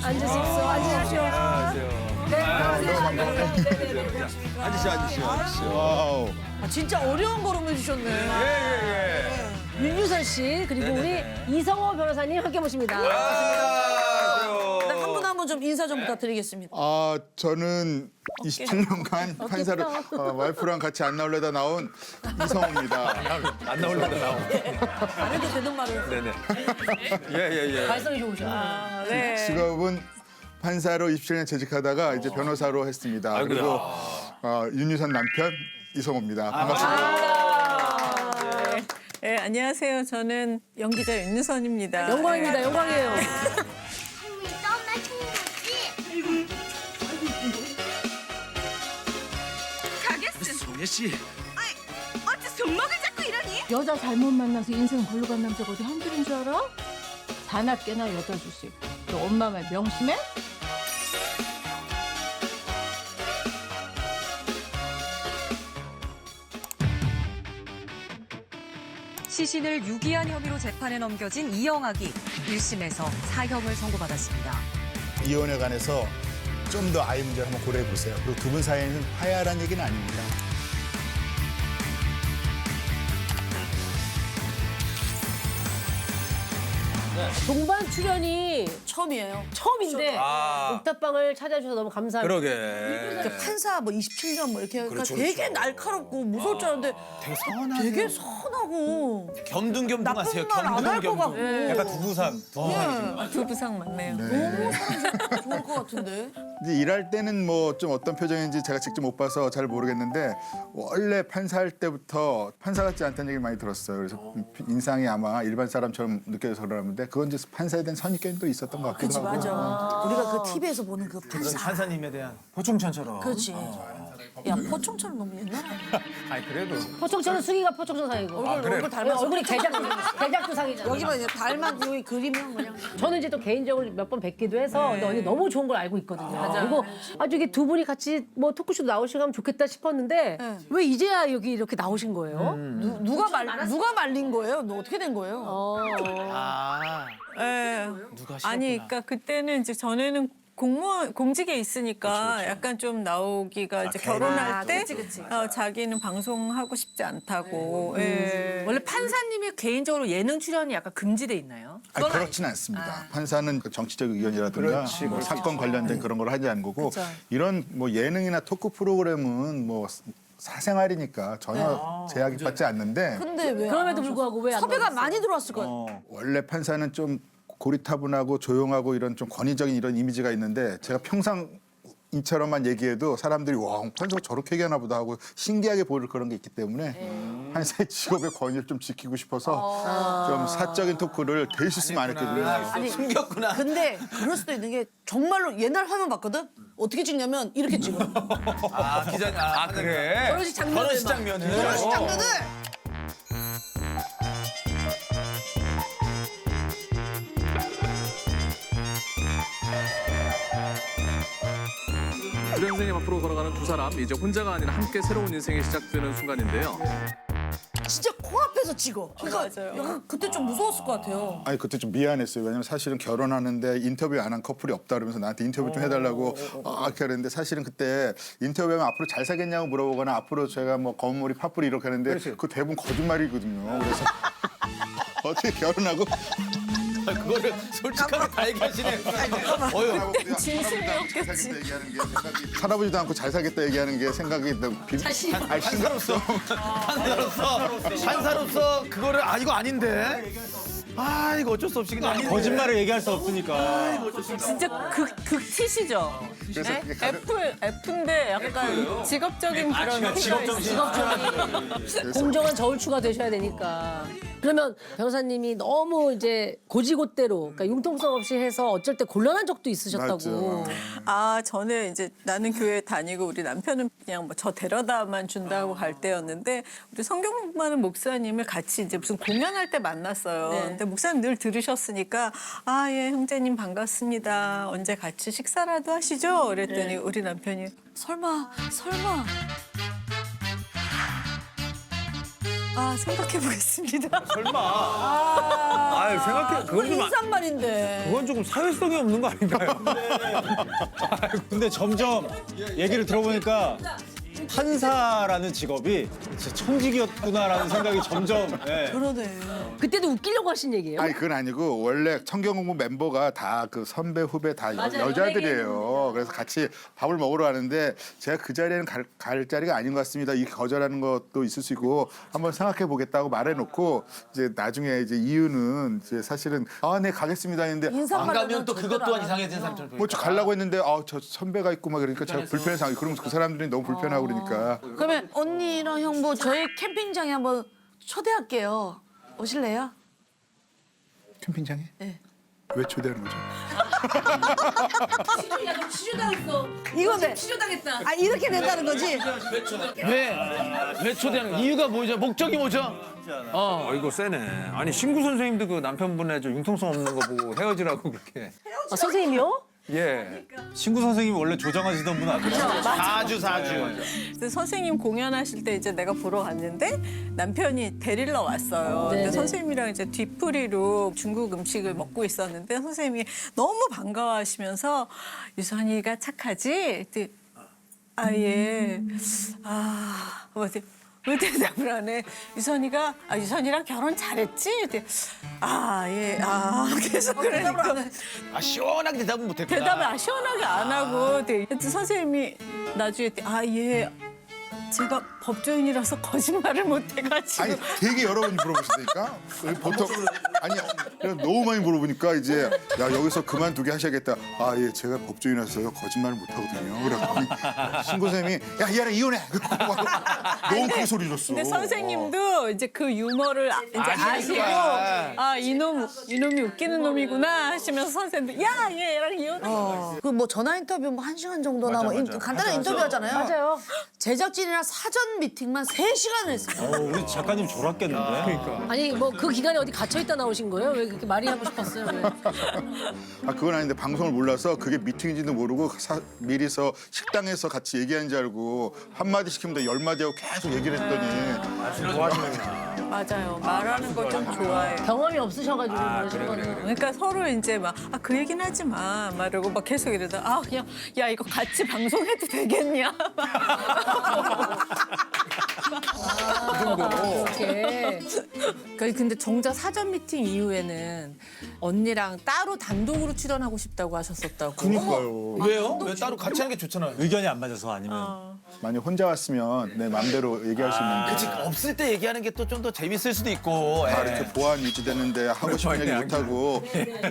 앉으십시오. 앉으십시오. 네, 안녕하세요. 앉으시오, 앉으시오, 앉으시오. 와우. 아, 진짜 어려운 걸음 해주셨네. 예, 예, 윤유선 씨 그리고 네네네. 우리 이성호 변호사님 함께 모십니다. 예. 네, 한분한분좀 인사 좀 부탁드리겠습니다. 아, 저는 27년간 판사를 어, 와이프랑 같이 안 나올래다 나온 이성호입니다. 안 나올라다 나오. 안 해도 되는 말을. 네네. 예, 예, 예. 발성이 좋으셔. 아, 네. 직업은 판사로 27년 재직하다가 이제 변호사로 했습니다. 아이고야. 그리고 어, 윤유선 남편 이성호입니다. 반갑습니다. 네. 네, 안녕하세요. 저는 연기자 윤유선입니다. 영광입니다. 영광이에요. 씨. 어째 손목을 잡고 이러니? 여자 잘못 만나서 인생 골로 간 남자가 어디 한둘인 줄 알아? 사납게나 여자 주식. 너 엄마 말 명심해? 시신을 유기한 혐의로 재판에 넘겨진 이영학이 1심에서 사형을 선고받았습니다. 이혼에 관해서 좀 더 아이 문제를 한번 고려해 보세요. 그리고 두 분 사이에는 화해하라는 얘기는 아닙니다. 동반 출연이 처음이에요. 처음인데 아. 옥탑방을 찾아주셔서 너무 감사합니다. 그러게. 그러니까 판사 뭐 27년 뭐 이렇게 하니까 그렇죠, 되게 그렇죠. 날카롭고 무서울 줄 알았는데 되게 서운하세요. 되게 선 하고 겸등겸등하세요. 나쁜 말안할것 같고. 약간 두부상. 네. 두부상 맞네요. 너무 사람 좋을 것 같은데. 이제 일할 때는 뭐 좀 어떤 표정인지 제가 직접 못 봐서 잘 모르겠는데 원래 판사할 때부터 판사 같지 않다는 얘기를 많이 들었어요. 그래서 인상이 아마 일반 사람처럼 느껴져서 그러는데 그건 이제 판사에 대한 선입견이 또 있었던 것 같기도 하고. 맞아. 우리가 그 TV에서 보는 그 판사. 판사님에 대한 포충천처럼. 그렇지. 야 포청처럼 너무 옛날 아니야? 아니 그래도 포청천은 수기가 포청천상이고 얼굴 얼굴 닮았어. 얼굴이 개작 개작두상이잖아. 여기만 이제 발만 여기 그리면 그냥. 저는 이제 또 개인적으로 몇 번 뵙기도 해서 근데 언니 너무 좋은 걸 알고 있거든요. 그리고 아주 이게 두 분이 같이 뭐 토크쇼 나오시면 좋겠다 싶었는데 왜 이제야 여기 이렇게 나오신 거예요? 누, 누가 말 누가 말린 거예요? 너 어떻게 된 거예요? 어. 아 예. 누가 아니, 그러니까 그때는 이제 전에는 공무원 공직에 있으니까 약간 좀 나오기가 이제 결혼할 때 어, 자기는 방송하고 싶지 않다고. 예. 원래 판사님이 개인적으로 예능 출연이 약간 금지돼 있나요? 아니, 그렇지는 않습니다. 판사는 그 정치적 의견이라든가 그렇지, 뭐 그렇지. 사건 관련된 그런 걸 하지 않는 거고 이런 뭐 예능이나 토크 프로그램은 뭐 사생활이니까 전혀 제약이 받지 않는데 근데 왜? 그럼에도 안 불구하고 왜안 섭외가? 많이 들어왔을 거예요. 원래 판사는 좀 고리타분하고 조용하고 이런 좀 권위적인 이런 이미지가 있는데 제가 평상 이처럼만 얘기해도 사람들이 와 판사가 저렇게 얘기하나 보다 하고 신기하게 보일 그런 게 있기 때문에 판사의 직업의 권위를 좀 지키고 싶어서 좀 사적인 토크를 될수 있으면 안 했거든요. 아니 숨겼구나. 근데 그럴 수도 있는 게 정말로 옛날 화면 봤거든. 어떻게 찍냐면 이렇게 찍어. 아 기자님. 아, 그래? 결혼식 장면을 결혼식 막. 장면을. 결혼식 장면을 유년생의 앞으로 걸어가는 두 사람 이제 혼자가 아니라 함께 새로운 인생이 시작되는 순간인데요. 진짜 코앞에서 찍어. 그러니까 맞아요. 약간 그때 좀 무서웠을 것 같아요. 아니 그때 좀 미안했어요. 왜냐면 사실은 결혼하는데 인터뷰 안 한 커플이 없다 그러면서 나한테 인터뷰 좀 해달라고 아 이렇게 하는데 사실은 그때 인터뷰하면 앞으로 잘 사겠냐고 물어보거나 앞으로 제가 뭐 검물이 팥불이 이렇게 하는데 그 대부분 거짓말이거든요. 그래서 어떻게 결혼하고 그거를 솔직하게 다 얘기하시네. 어휴. 진심이었겠지. 살아보지도 않고 잘 살겠다 얘기하는 게 생각이 너무 비... 아니 판사로서 판사로서 판사로서 그거를 아 이거 아닌데. 아 이거 어쩔 수 없이 그냥 거짓말을 얘기할 수 없으니까. 진짜 극, 극티시죠? 그래서 네? 그게 가려- F, F인데 약간 직업적인 그런 직업정신. 공정한 저울추가 되셔야 되니까. 그러면 변호사님이 너무 이제 고지고대로 그러니까 융통성 없이 해서 어쩔 때 곤란한 적도 있으셨다고. 맞죠. 아, 저는 이제 나는 교회 다니고 우리 남편은 그냥 뭐 저 데려다만 준다고 갈 때였는데 우리 성경 많은 목사님을 같이 이제 무슨 공연할 때 만났어요. 근데 목사님 늘 들으셨으니까 아, 예, 형제님 반갑습니다. 언제 같이 식사라도 하시죠? 그랬더니 우리 남편이 설마, 설마 아 생각해 보겠습니다. 설마. 아, 생각해. 그건 좀 안- 인상말인데. 그건 조금 사회성이 없는 거 아닌가요? 근데 점점 얘기를 들어보니까 판사라는 직업이 진짜 천직이었구나라는 생각이 점점 예. 그러네. 그때도 웃기려고 하신 얘기예요? 아니 그건 아니고 원래 청경공부 멤버가 다 그 선배 후배 다 여- 여자들이에요. 그래서 같이 밥을 먹으러 가는데 제가 그 자리에는 갈, 갈 자리가 아닌 것 같습니다. 이 거절하는 것도 있을 수 있고 한번 생각해 보겠다고 말해놓고 이제 나중에 이제 이유는 이제 사실은 아 네 가겠습니다 했는데 안 가면 또 그것 또한 이상해진 사람처럼 보이니까. 뭐저 가려고 했는데 아 저 선배가 있고 막 그러니까 제가 불편해서 안- 그러면 그 사람들이 너무 불편하고 그러니까 그러면 언니랑 형부 저희 캠핑장에 한번 초대할게요. 오실래요? 캠핑장에 네. 왜 초대하는 거죠? 이거네. 아 이렇게 된다는 거지? 왜? 왜 초대하는 이유가 뭐죠? 목적이 뭐죠? 어, 이거 세네. 아니 신구 선생님도 그 남편분의 좀 융통성 없는 거 보고 헤어지라고 그렇게. 아, 선생님이요? 예. 신구 선생님이 원래 조장하시던 분 아니에요? 사주 사주. 그래서 선생님 공연하실 때 이제 내가 보러 갔는데 남편이 데리러 왔어요. 근데 네네. 선생님이랑 이제 뒤풀이로 중국 음식을 먹고 있었는데 선생님이 너무 반가워하시면서 유선이가 착하지? 그랬더니 아 예. 아, 뭐지? 왜 대답을 안 해? 유선이가 아 유선이랑 결혼 잘했지? 그랬더니 아 예. 아 계속 그러니까 아 시원하게 대답은 못했구나. 대답을 아, 시원하게 안 하고 되게 하여튼 선생님이 나중에 아 예 제가 법조인이라서 거짓말을 못 해가지고 아니 되게 여러 번 물어보시니까 보통 아니 그냥 너무 많이 물어보니까 이제 야 여기서 그만두게 하셔야겠다. 아 예 제가 법조인이라서요 거짓말을 못 하거든요. 그래서 신고 선생님이 야 이하라 이혼해. 너무 큰 소리 줬어. 근데 선생님도 이제 그 유머를 아- 이제 아시고. 아 이놈 이놈이 웃기는 놈이구나 하시면서 선생님도 야 얘랑 이혼해 그 뭐 전화 인터뷰 뭐 한 시간 정도나 뭐 인- 간단한 인터뷰 하잖아요. 맞아요. 제작진이랑 사전 미팅만 세시간을 했어요. 어, 우리 작가님 졸았겠는데. 그러니까. 아니 뭐 그 기간에 어디 갇혀 있다 나오신 거예요? 왜 그렇게 말이 하고 싶었어요? 왜? 아 그건 아닌데 방송을 몰라서 그게 미팅인지도 모르고 사- 미리서 식당에서 같이 얘기하는 줄 알고 한 마디 시키면 열 마디 하고 계속 얘기를 했더니 맞아요 말하는 걸 좀 좋아해요. 경험이 없으셔가지고 그러신 거는. 그러니까 서로 이제 막 아 그 얘기는 하지 마 말하고 막 계속 이러다 아 그냥 야 이거 같이 방송해도 되겠냐 이렇게. 그 근데 정작 사전 미팅 이후에는 언니랑 따로 단독으로 출연하고 싶다고 하셨었다고. 그러니까요. 왜요? 왜 따로 같이 하는 게 좋잖아요. 의견이 안 맞아서 아니면 만약 혼자 왔으면 내 맘대로 얘기할 수 있는데 그치 없을 때 얘기하는 게 또 좀 더 재밌을 수도 있고. 다 예. 이렇게 보안 유지되는데 하고 싶은 얘기 못 하고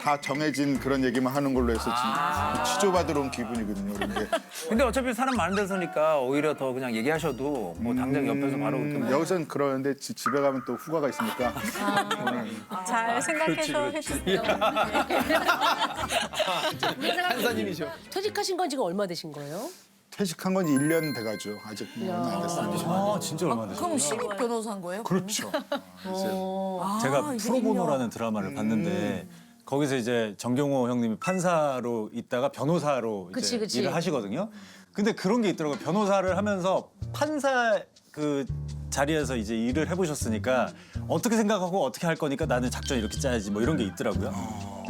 다 정해진 그런 얘기만 하는 걸로 해서 지금 취조받으러 온 기분이거든요. 그런데 근데 어차피 사람 많은 데서니까 오히려 더 그냥 얘기하셔도 뭐 당장 옆에서 바로 음, 이렇게 여기서는 그러는데 지- 집에 가면 또 후가가 있으니까. 잘 생각해서 해주세요. 판사님이죠. 퇴직하신 건 지금 얼마 되신 거예요? 퇴직한 건 1년 돼가죠. 아직 얼마 안 됐습니다. 아 진짜 얼마 됐어요? 그럼 신입 변호사인 거예요? 그렇죠. 제가 이게 프로보노라는 드라마를 봤는데 거기서 이제 정경호 형님이 판사로 있다가 변호사로 이제 그치, 그치. 일을 하시거든요. 근데 그런 게 있더라고요. 변호사를 하면서 판사 그 자리에서 이제 일을 해보셨으니까 어떻게 생각하고 어떻게 할 거니까 나는 작전 이렇게 짜야지 뭐 이런 게 있더라고요.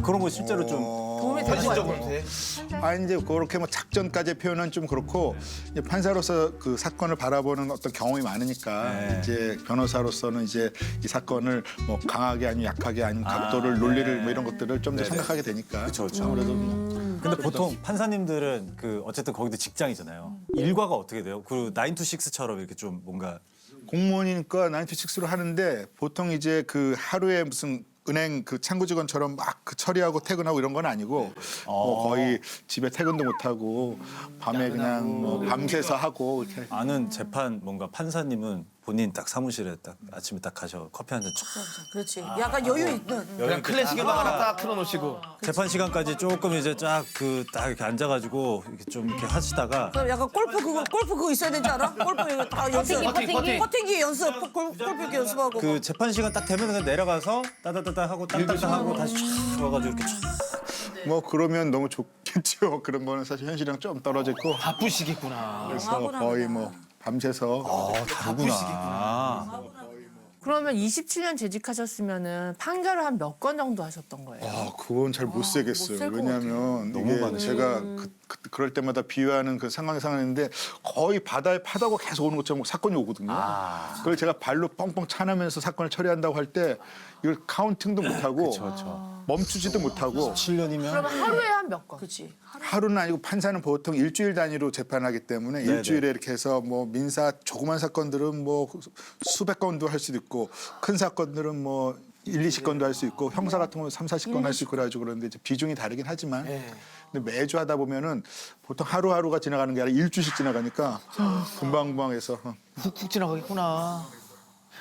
그런 거 실제로 좀 도움이 될것 같아요. 현실적으로 돼. 아 이제 그렇게 뭐 작전까지 표현은 좀 그렇고 이제 판사로서 그 사건을 바라보는 어떤 경험이 많으니까 네. 이제 변호사로서는 이제 이 사건을 뭐 강하게 아니면 약하게 아니면 각도를 논리를 뭐 이런 것들을 좀 더 생각하게 되니까 그렇죠, 그렇죠. 아무래도 근데 보통 판사님들은 그 어쨌든 거기도 직장이잖아요. 일과가 어떻게 돼요? 그 나인 투 식스처럼 이렇게 좀 뭔가 공무원이니까 나인투식스로 하는데 보통 이제 그 하루에 무슨 은행 그 창구 직원처럼 막 그 처리하고 퇴근하고 이런 건 아니고 뭐 거의 집에 퇴근도 못 하고 밤에 그냥 뭐 밤새서 하고 이렇게. 아는 재판 뭔가 판사님은 본인 딱 사무실에 딱 아침에 딱 가셔 커피 한잔 쭉. 그렇지. 약간 여유 있는. 그냥 클래식 음악 하나 딱 틀어놓으시고. 재판 시간까지 조금 이제 쫙 그 딱 이렇게 앉아가지고 이렇게 좀 이렇게 하시다가 그럼 약간 골프 그거 골프 그거 있어야 되지 않아? 골프 이거 다 연습. 퍼팅기, 퍼팅기. 퍼팅기 연습. 골- 골프 이렇게 연습하고. 그 재판 시간 딱 되면 그냥 내려가서 따다다다 하고 따다다 하고 다시 쫙 와가지고 이렇게 쫙. 뭐 그러면 너무 좋겠죠. 그런 거는 사실 현실이랑 좀 떨어졌고 바쁘시겠구나. 그래서 거의 뭐 밤새서 다르구나. 그러면 27년 재직하셨으면은 판결을 한 몇 건 정도 하셨던 거예요? 아, 그건 잘 못 세겠어요. 못셀것 왜냐하면 너무 이게 많으시죠. 제가 그, 그, 그럴 때마다 비유하는 그 상황이 상황인데 거의 바다에 파다고 계속 오는 것처럼 사건이 오거든요. 그걸 제가 발로 뻥뻥 차나면서 사건을 처리한다고 할 때 이걸 카운팅도 못하고 멈추지도 못하고 7년이면 그러면 하루에 한 몇 건? 그렇지. 하루는 아니고 판사는 보통 일주일 단위로 재판하기 때문에 네네. 일주일에 이렇게 해서 뭐 민사 조그만 사건들은 뭐 수백 건도 할 수도 있고 큰 사건들은 뭐 1, 20건도 할 수 있고 형사 같은 경우는 3, 40건 할 수 있고 그래가지고 그런데 이제 비중이 다르긴 하지만 근데 매주 하다 보면은 보통 하루하루가 지나가는 게 아니라 일주일씩 지나가니까 금방금방해서 어. 훅훅 지나가겠구나.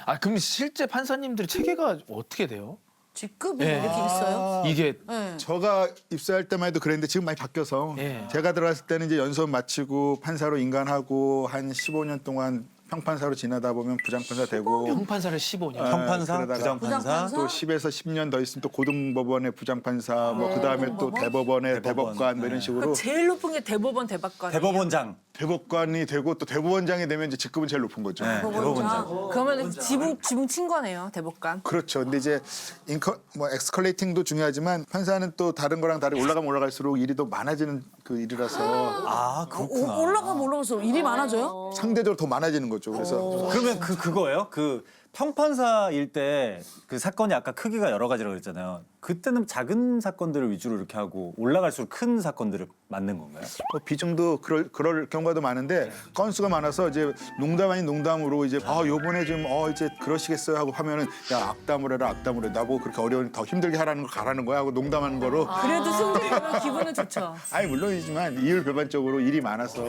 아 그럼 실제 판사님들의 체계가 어떻게 돼요? 직급이 예. 이렇게 있어요? 이게 네. 저가 입사할 때만 해도 그랬는데 지금 많이 바뀌어서 예. 제가 들어갔을 때는 이제 연수원 마치고 판사로 인간하고 한 15년 동안 평판사로 지나다 보면 부장판사 되고 형판사를 15년. 아, 형판사, 그러다가 부장판사, 부장판사? 또 10에서 10년 더 있으면 또 고등법원의 부장판사 뭐 그다음에 또 대법원의 대법원. 대법관 뭐 이런 식으로 제일 높은 게 대법원 대법관. 대법원장. 대법관이 되고 또 대법원장이 되면 이제 직급은 제일 높은 거죠. 네, 대법원장. 그러면 지붕 지붕 친 거네요 대법관. 그렇죠. 근데 이제 인커 뭐 엑스컬레이팅도 중요하지만 판사는 또 다른 거랑 다르게 올라가면 올라갈수록 일이 더 많아지는 그 일이라서 아 그렇구나. 오- 올라가면 올라갈수록 일이 많아져요? 상대적으로 더 많아지는 거죠. 그래서 그러면 그 그거예요? 그 평판사일 때 그 사건이 아까 크기가 여러 가지라고 그랬잖아요. 그때는 작은 사건들을 위주로 이렇게 하고 올라갈수록 큰 사건들을 맡는 건가요? 뭐 비중도 그럴 그럴 경우가 더 많은데 건수가 많아서 이제 농담 아닌 농담으로 이제 아 요번에 좀 어 이제 그러시겠어요 하고 하면은 야 악담을 해라 악담을 해 나보고 그렇게 어려운 더 힘들게 하라는 거 가라는 거야 하고 농담하는 거로 그래도 승진이 되면 기분은 좋죠. 아니 물론이지만 이율 배반적으로 일이 많아서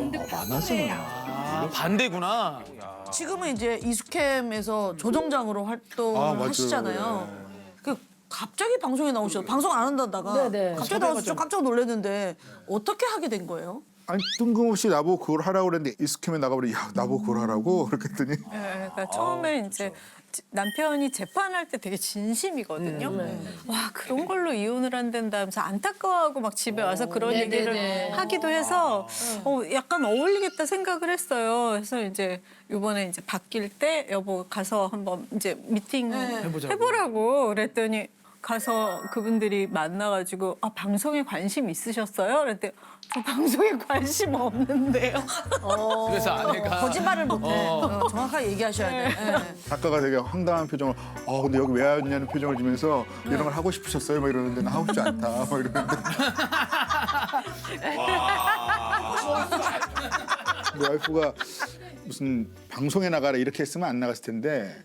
아, 반대구나. 지금은 이제 이스캠에서 조정장으로 활동을 아, 맞아요. 하시잖아요. 그 갑자기 방송에 나오셔. 방송 안 한다다가 네네. 갑자기 나와서 좀 깜짝 놀랐는데 어떻게 하게 된 거예요? 아니 뜬금없이 나보고 그걸 하라고 그랬는데 이스캠에 나가버리 야 나보고 그걸 하라고 그랬더니 네, 그러니까 처음에 이제 지- 남편이 재판할 때 되게 진심이거든요. 와 그런 걸로 이혼을 한다면서 안타까워하고 막 집에 와서 그런 얘기를 하기도 해서 어, 약간 어울리겠다 생각을 했어요. 그래서 이제 이번에 이제 바뀔 때 여보 가서 한번 이제 미팅 해보라고 그랬더니 가서 그분들이 만나가지고 아 방송에 관심 있으셨어요? 그랬더니 저 방송에 관심 없는데요. 그래서 아내가 거짓말을 못해. 어, 정확하게 얘기하셔야 돼. 예. 작가가 되게 황당한 표정을 어 근데 여기 왜 왔냐는 표정을 지면서 이런 걸 하고 싶으셨어요? 막 이러는데 나 하고 싶지 않다 막 이러는데 내 와이프가 무슨 방송에 나가라 이렇게 했으면 안 나갔을 텐데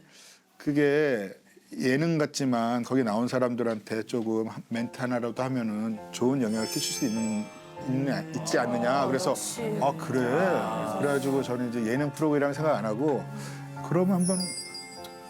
그게 예능 같지만 거기 나온 사람들한테 조금 멘트 하나라도 하면은 좋은 영향을 끼칠 수 있는 있는, 있지 않느냐. 그래서 아 그래? 그래가지고 저는 이제 예능 프로그램 생각 안 하고 그러면 한번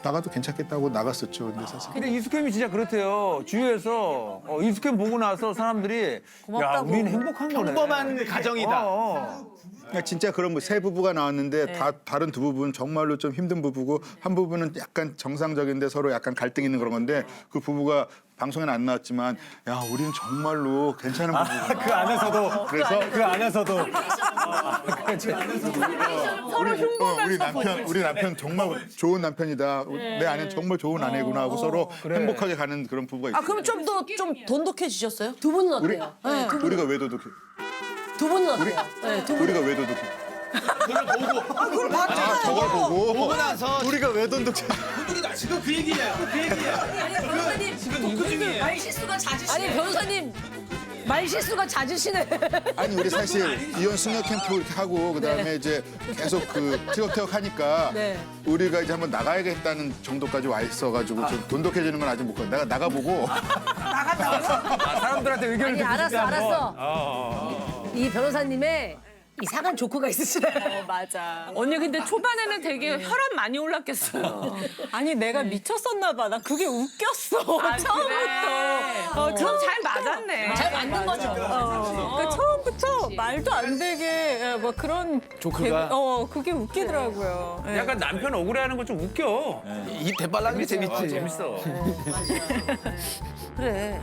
나가도 괜찮겠다고 나갔었죠 근데 사실 근데 이스캠이 진짜 그렇대요. 주위에서 어, 이스캠 보고 나서 사람들이 야 고맙다고. 우리는 행복한 거네. 평범한 가정이다. 어, 어. 그러니까 진짜 그런 뭐 세 부부가 나왔는데 다 다른 두 부부는 정말로 좀 힘든 부부고 한 부부는 약간 정상적인데 서로 약간 갈등 있는 그런 건데 그 부부가 방송에는 안 나왔지만 야 우리는 정말로 괜찮은 부부구나. 그 안에서도 그래서 그 안에서도 서로 흉보면서 우리 남편 우리 남편 정말 좋은 남편이다. 내 아내는 정말 좋은 아내구나 하고 서로 행복하게 가는 그런 부부가 있어요. 아 그럼 좀 더 좀 돈독해지셨어요? 두 분은 어때요? 우리가 왜 도둑해? 두 분은 어때요? 네, 두 분. 우리가 왜 도둑해? 그걸 봤잖아요. 아 저걸 보고 보고 나서 우리가 왜 도둑해? 지금 그 얘기예요. 그 얘기예요. 지금 토크 중이에요. 아니 변호사님 말 실수가 잦으시네. 아니 우리 사실 이혼 숙녀 캠프 이렇게 하고 그다음에 이제 계속 그 티격태격 하니까 네. 우리가 이제 한번 나가야겠다는 정도까지 와 있어가지고 좀 돈독해지는 건 아직 못 가. 내가 나가보고 아, 사람들한테 의견을 아니 듣고 알았어 싶지 않은 알았어. 거. 이 변호사님의 이상한 조크가 있으시네. 어, 맞아. 언니 근데 초반에는 되게 혈압 많이 올랐겠어요. 아니 내가 미쳤었나 봐. 나 그게 웃겼어. 처음부터. 어, 그럼 잘 맞았네. 잘 만든 거죠. 어, 그러니까 처음부터 말도 안 되게 예, 뭐 그런 조크가? 개- 어 그게 웃기더라고요. 예. 약간 남편 억울해하는 거 좀 웃겨. 이게 재밌지. 재밌어. 그래.